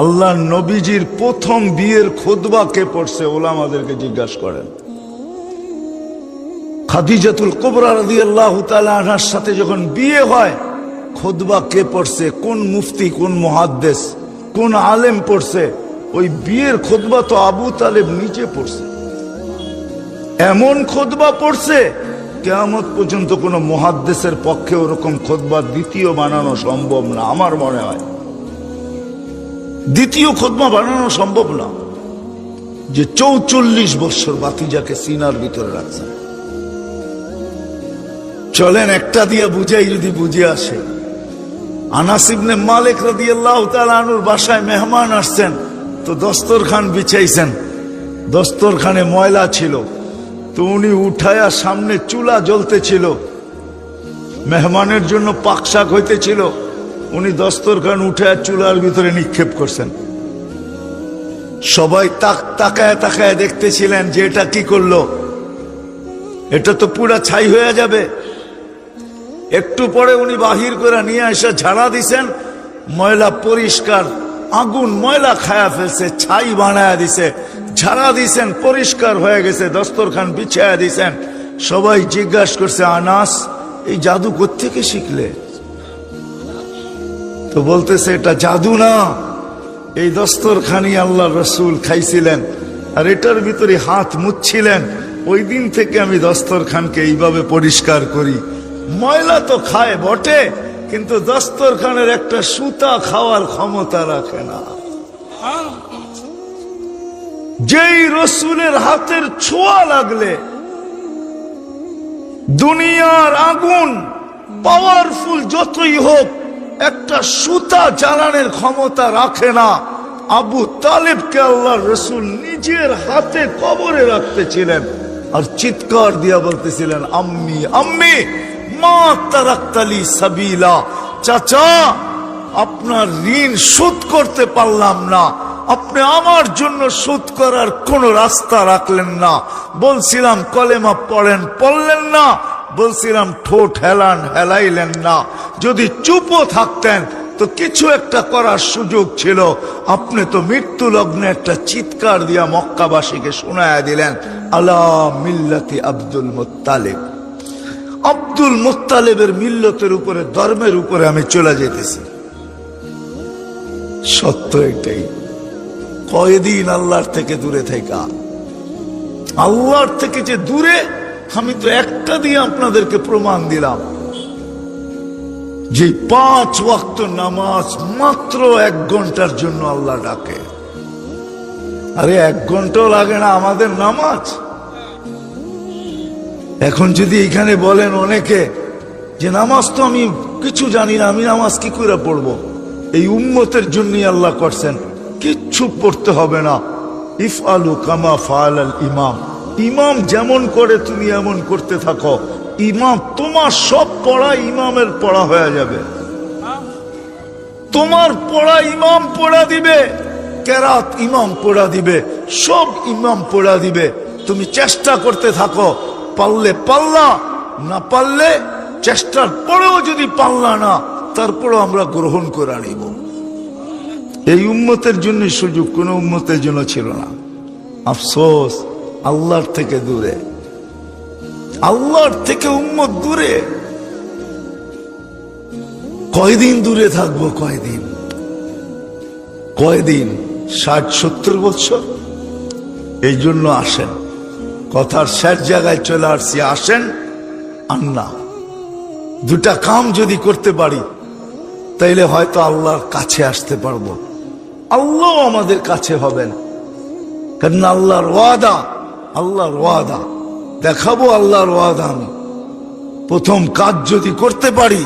আল্লাহ নবীজির প্রথম বিয়ের খোদবা কে পড়ছে ওলামাদেরকে জিজ্ঞাসা করেন। খাদিজাতুল কোবরা রাদি আল্লাহ আনহার সাথে যখন বিয়ে হয় খোদবা কে পড়ছে? কোন মুফতি, কোন মহাদ্দেশ কোন আলেম পড়ছে? ওই বিয়ের খোদবা তো আবু তালেব নিচে পড়ছে। এমন খোদবা পড়ছে, কেয়ামত পর্যন্ত কোনো মহাদ্দেশের পক্ষে ওরকম খোদবা দ্বিতীয় বানানো সম্ভব না, আমার মনে হয়। দ্বিতীয় খোদমা বানানো সম্ভব না। যে চৌচল্লিশ বছর বাতিজাকে সিনার ভিতরে রাখছেন। চলেন একটা দিয়ে বুঝাই যদি বুঝে আসে। আনাসিবনে মালিক রাদি বাসায় মেহমান আসছেন, তো দস্তরখান বিছাইছেন। দস্তরখানে ময়লা ছিল, তো উনি উঠায়া সামনে চুলা জ্বলতেছিল। মেহমানের জন্য পাকশাক হইতেছিল। উনি দস্তরখান উঠায়া চুলার ভিতরে নিক্ষেপ করছেন। সবাই তাক তাকায় তাকায় দেখতেছিলেন যে এটা কি করল। এটা তো পুরা ছাই হয়ে যাবে। একটু পরে উনি বাহির করে নিয়ে এসে ঝাড়া দিছেন। ময়লা পরিষ্কার, আগুন ময়লা খায়া ফেলছে, ছাই বানায়া দিছে। ঝাড়া দিছেন, পরিষ্কার হয়ে গেছে, দস্তরখান বিছায়া দিছেন। সবাই জিজ্ঞাসা করছে, আনাস, এই জাদু কোত্থেকে শিখলে? তো বলতেছে, এটা জাদু না। এই দস্তরখানি আল্লাহ রসুল খাইছিলেন আর এটার ভিতরে হাত মুচ্ছিলেন ওই দিন থেকে আমি দস্তরখানকে এইভাবে পরিষ্কার করি। ময়লা তো খায় বটে, কিন্তু দস্তরখানের একটা সুতা খাওয়ার ক্ষমতা রাখে না। যেই রসুলের হাতের ছোঁয়া লাগলে, দুনিয়ার আগুন পাওয়ারফুল যতই হোক একটা সুতা জ্বালানোর ক্ষমতা রাখে না। আবু তালেবকে আল্লাহ রসুল নিজের হাতে কবরে রাখতেছিলেন আর চিৎকার দিয়া বলতেছিলেন, আম্মি আম্মি, মা তারাক্তালি সাবিলা। চাচা, আপনার ঋণ শোধ করতে পারলাম না। আপনি আমার জন্য শোধ করার কোন রাস্তা রাখলেন না। বলছিলাম, কলেমা পড়েন, পড়লেন না। বলছিলাম, ঠোঁট হেলান হেলাইলেন না। যদি চুপও থাকতেন, তো কিছু একটা করার সুযোগ ছিল। আপনি তো মৃত্যু লগ্নে একটা চিৎকার দিয়া মক্কাবাসীকে শোনায়া দিলেন, আলা মিল্লাতি আব্দুল মোত্তালেব। আব্দুল মোত্তালেবের মিল্লতের উপরে, ধর্মের উপরে আমি চলে যেতেছি। সত্য এটাই। কয়দিন আল্লাহর থেকে দূরে থাকা আল্লাহর থেকে যে দূরে আমি তো একটা দিয়ে আপনাদেরকে প্রমাণ দিলাম। যে পাঁচ ওয়াক্ত নামাজ মাত্র এক ঘণ্টার জন্য আল্লাহ ডাকে। আরে এক ঘন্টাও লাগে না আমাদের নামাজ। এখন যদি এখানে বলেন অনেকে যে নামাজ তো আমি কিছু জানি না, আমি নামাজ কি করে পড়ব? এই উম্মতের জন্যই আল্লাহ করছেন। কিচ্ছু পড়তে হবে না। ইফ আলু কামা ফাল আল ইমাম। ইমাম যেমন করে, তুমি এমন করতে থাকো। ইমাম, তোমার সব পড়া ইমামের পড়া হয়ে যাবে। তোমার পড়া ইমাম পড়া দিবে, কেরাত ইমাম পড়া দিবে, সব ইমাম পড়া দিবে। তুমি চেষ্টা করতে থাকো, পারলে পাল্লা না পারলে চেষ্টার পরেও যদি পাল্লা না, তারপরেও আমরা গ্রহণ করে নিব এই উম্মতের জন্য সুযোগ, কোন উম্মতের জন্য ছিল না। আফসোস। আল্লাহর থেকে দূরে। আল্লাহর থেকে উম্মত দূরে। কয়দিন দূরে থাকব কয়দিন? কয়দিন? ষাট, সত্তর বছর? এই জন্য আসেন। কথার শেষ জায়গায় চলে আসছি। আসেন আন্না দুটা কাম যদি করতে পারি, তাইলে হয়তো আল্লাহর কাছে আসতে পারব। আল্লাহ আমাদের কাছে হবেন। কারণ আল্লাহর ওয়াদা আল্লাহর ওয়াদা। দেখাবো আল্লাহর ওয়াদা আমি। প্রথম কাজ যদি করতে পারি,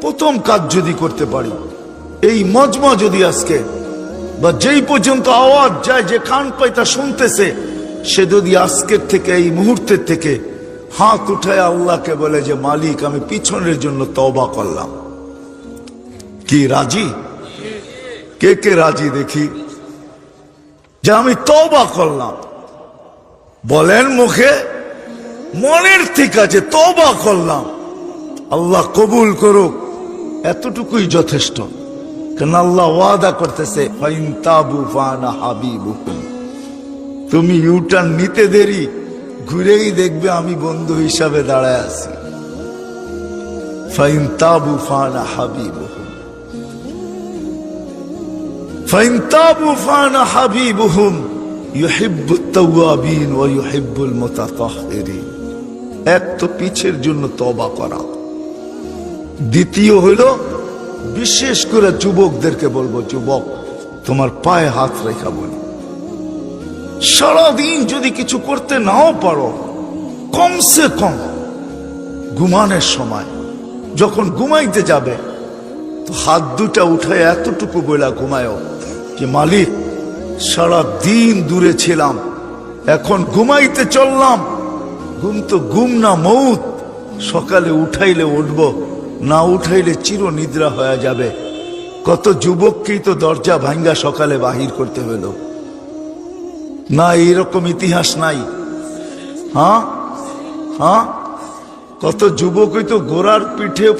প্রথম কাজ যদি করতে পারি, এই মজমা যদি আজকে বা যেই পর্যন্ত আওয়াজ যায়, যে কান পাইতা শুনতেছে, সে যদি আজকের থেকে, এই মুহূর্তের থেকে হাত উঠায় আল্লাহকে বলে যে, মালিক, আমি পিছনের জন্য তবা করলাম। কি, রাজি? কে কে রাজি দেখি? যে আমি তবা করলাম। বলেন মুখে, মনের ঠিক আছে, তওবা করলাম। আল্লাহ কবুল করুক, এতটুকুই যথেষ্ট। কেন আল্লাহ ওয়াদা করতেছে তাবু তুমি ইউটার্ন নিতে দেরি, ঘুরেই দেখবে আমি বন্ধু হিসাবে দাঁড়ায় আছি। ফাইন তাবু ফানা হাবিবুকুম ফাইন তাবু ফানা ইউহিব্বুত তাওয়াবিন ওয়া ইউহিব্বুল মুতাতাহহিরিন এক তো পিছের জন্য তবা করা। দ্বিতীয় হইল বিশেষ করে যুবকদেরকে বলব, যুবক, তোমার পায়ে হাত রেখা বলি। সারাদিন যদি কিছু করতে নাও পারো, কমসে কম ঘুমানোর সময়, যখন ঘুমাইতে যাবে, তো হাত দুটা উঠে এতটুকু বইলা ঘুমায়ও যে মালিক সারা দিন দূরে ছিলাম। এখন ঘুমাইতে চললাম। ঘুম তো ঘুম না মৌত। সকালে উঠাইলে উঠব, না উঠাইলে চির নিদ্রা হয়ে যাবে। কত যুবককেই তো দরজা ভাঙ্গা সকালে বাহির করতে হলো না এইরকম ইতিহাস নাই। হ্যাঁ? হ্যাঁ? কত যুবকই তো গোড়ার পিঠে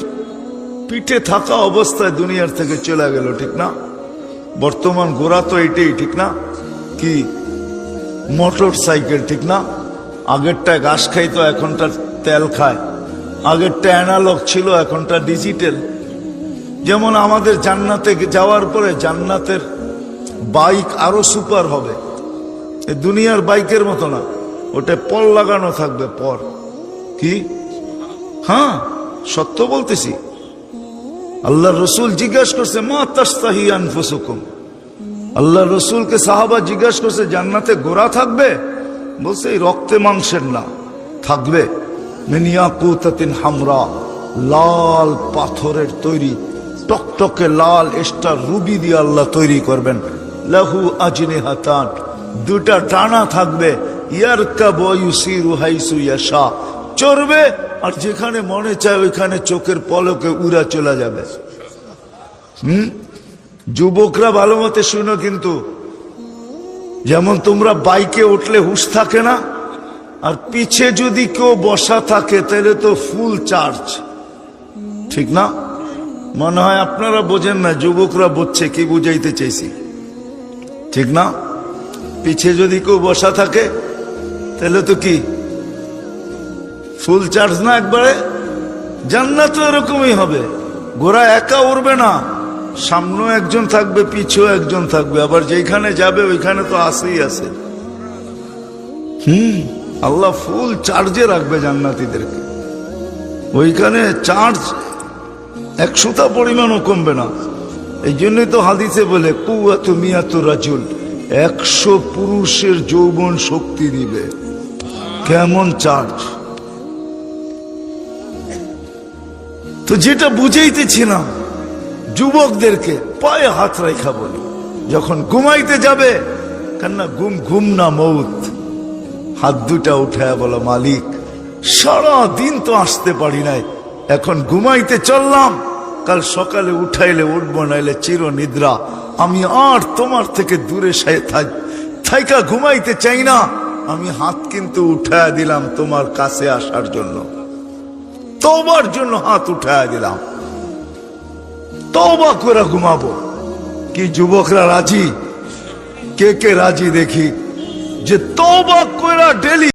পিঠে থাকা অবস্থায় দুনিয়ার থেকে চলে গেল, ঠিক না? বর্তমান গোড়া তো এটাই, ঠিক না? কি? মোটর সাইকেল, ঠিক না? আগেরটা ঘাস খাইতো এখনটা তেল খায়। আগেরটা অ্যানালগ ছিল, এখনটা ডিজিটাল। যেমন আমাদের জান্নাতে যাওয়ার পরে জান্নাতের বাইক আরও সুপার হবে। দুনিয়ার বাইকের মতো না। ওটা পল লাগানো থাকবে, পর। কি? হ্যাঁ সত্য বলতেছি। আল্লাহ রসুল জিজ্ঞাসা করছে, মা তাস্তাহি আনফুসুকুম? আল্লাহ রসুলকে সাহাবা জিজ্ঞাসা করছে, জান্নাতে গোড়া থাকবে? বলছে, এই রক্তে মাংসের না, থাকবে। হামরা, লাল পাথরের তৈরি, টকটকে লাল স্টার রুবি দিয়ে আল্লাহ তৈরি করবেন। লাহু আজনে হাতান দুটা টানা থাকবে। ইয়ার কাবয়ুসিরু হাইসু ইয়াশা, চড়বে আর যেখানে মনে চায় ওইখানে চোখের পলকে উড়া চলে যাবে। হুম? যুবকরা ভালো মতে শুনো কিন্তু, যেমন তোমরা বাইকে উঠলে হুশ থাকে না, আর পিছে যদি কেউ বসা থাকে, তাহলে তো ফুল চার্জ ঠিক না? মনে হয় আপনারা বোঝেন না, যুবকরা বুঝছে, কি বুঝাইতে চাইছি। ঠিক না? পিছে যদি কেউ বসা থাকে, তাহলে তো কি? ফুল চার্জ না একবারে? জান্নাত এরকমই হবে। গোড়া একা উড়বে না। সামনেও একজন থাকবে, পিছেও একজন থাকবে। আবার যেখানে যাবে, ওইখানে তো আসেই আছে। হুম, আল্লাহ ফুল চার্জে রাখবে জান্নাতিদেরকে। ওইখানে চার্জ একশোটা পরিমাণও কমবে না। এই জন্যই তো হাদিসে বলে, কুয়াতু মিয়াতু রাজুল, একশো পুরুষের যৌবন শক্তি দিবে। কেমন চার্জ? তো যেটা বুঝাইতেছিলাম, যুবকদেরকে পায়ে হাত রেখা বলি। যখন ঘুমাইতে যাবে, কেননা ঘুম ঘুম না মৌত। হাত দুটা উঠায় বলো, মালিক সারা দিন তো আসতে পারি নাই। এখন ঘুমাইতে চললাম, কাল সকালে উঠাইলে উঠবো, নাইলে চির নিদ্রা আমি আর তোমার থেকে দূরে থাইকা ঘুমাইতে চাই না। আমি হাত কিন্তু উঠায় দিলাম তোমার কাছে আসার জন্য। তোবার জন্য হাত উঠায় দিলাম তবা করে ঘুমাবো। কি যুবকরা রাজি? কে কে রাজি দেখি? যে তবা করে ডেলি